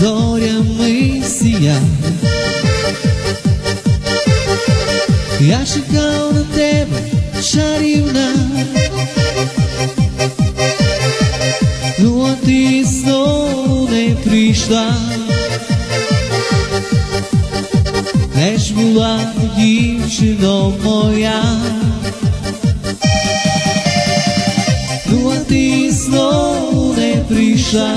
зорями сія. Я чекав на тебе, чарівна. Ну, а ти знову не прийшла. Де ж була дівчино моя? Ну, а ти знову не прийшла.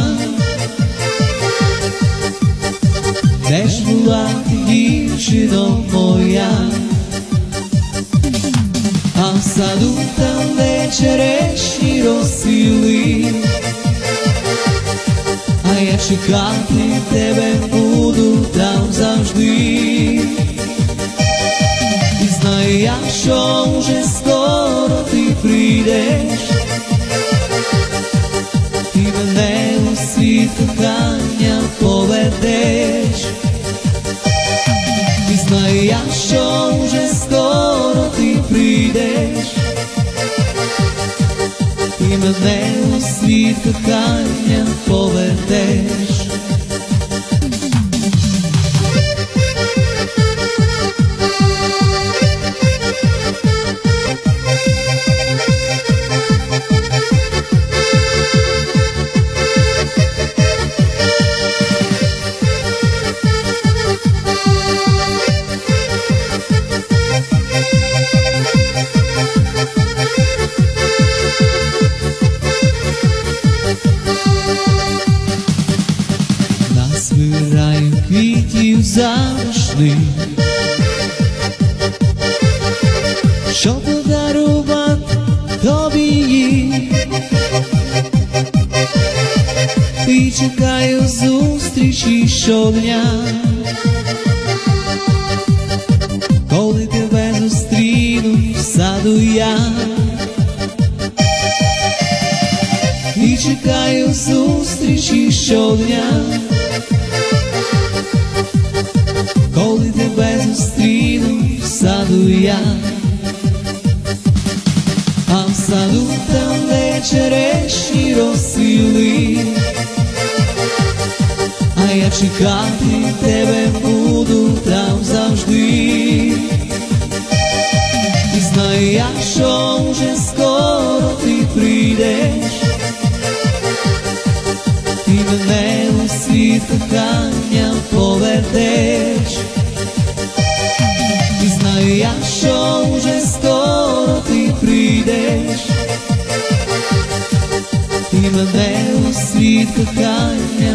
Де ж була дівчино моя? А в саду там де черешні розцвіли, а я чекати тебе буду там завжди. І знаю я, що вже скоро ти прийдеш, і мене у світ що вже скоро ти прийдеш, і мене у світ кохання поведеш. Квітів завжди, що подарувати тобі їх. І чекаю зустрічі щодня, коли тебе зустріну в саду я. І чекаю зустрічі щодня, а в саду там де черешні розцвіли, а я чекати тебе буду там завжди. І знаю я, що вже скоро ти прийдеш. І мене у світ кохання поведеш. І знаю я, що вже скоро ти прийдеш. І мене у світ кохання.